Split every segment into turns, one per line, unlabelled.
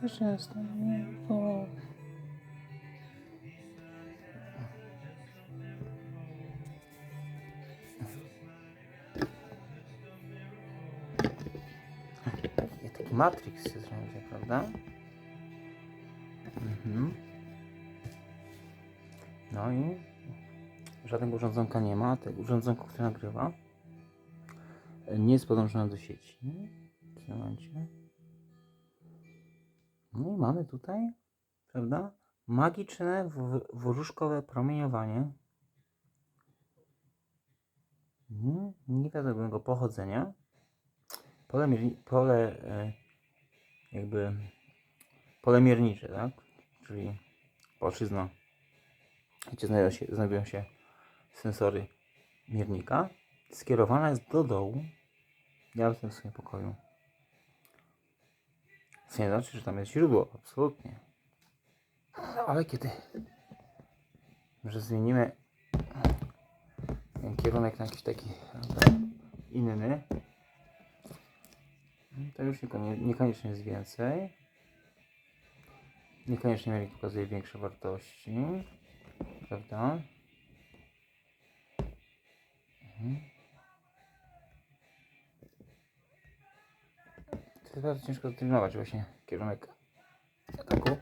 za często mnie woła. Taki, Matrix się zrobił, prawda? Mhm. No i żadnego urządzonka nie ma. Tego urządzonko, które nagrywa, nie jest podłączone do sieci. W tym momencie. No i mamy tutaj, prawda? Magiczne wróżkowe promieniowanie. Mhm. Niewiadomego pochodzenia. Pole, pole e, jakby pole miernicze, tak? Czyli płaszczyzna, gdzie znajdują się, znajdują się sensory miernika, skierowana jest do dołu. Ja jestem w swoim pokoju. Co nie znaczy, że tam jest źródło, absolutnie. No, ale kiedy może zmienimy kierunek na jakiś taki prawda, inny, to już niekonie, niekoniecznie jest więcej. Niekoniecznie miernik pokazuje większe wartości. Prawda? Mhm. Jest bardzo ciężko zdeterminować właśnie kierunek ataku.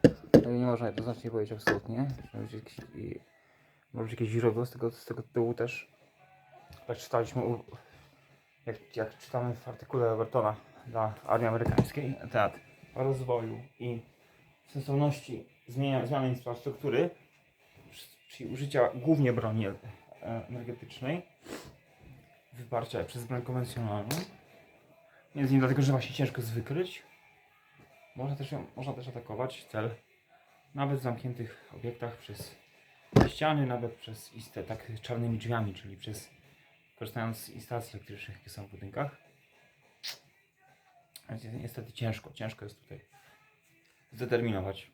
Nie można jednoznacznie powiedzieć absolutnie. Może być może być źródło z tego, z tego tytułu też. Jak czytaliśmy, jak, jak czytamy w artykule Evertona dla armii amerykańskiej temat rozwoju i sensowności zmienia, zmiany infrastruktury, czyli użycia głównie broni e, energetycznej, wyparcia przez broń konwencjonalną. Między innymi dlatego, że właśnie ciężko jest wykryć. Można też, można też atakować cel nawet w zamkniętych obiektach przez ściany, nawet przez iste, tak czarnymi drzwiami, czyli przez korzystając z instalacji elektrycznych, jakie są w budynkach. Ale Niestety ciężko, ciężko jest tutaj zdeterminować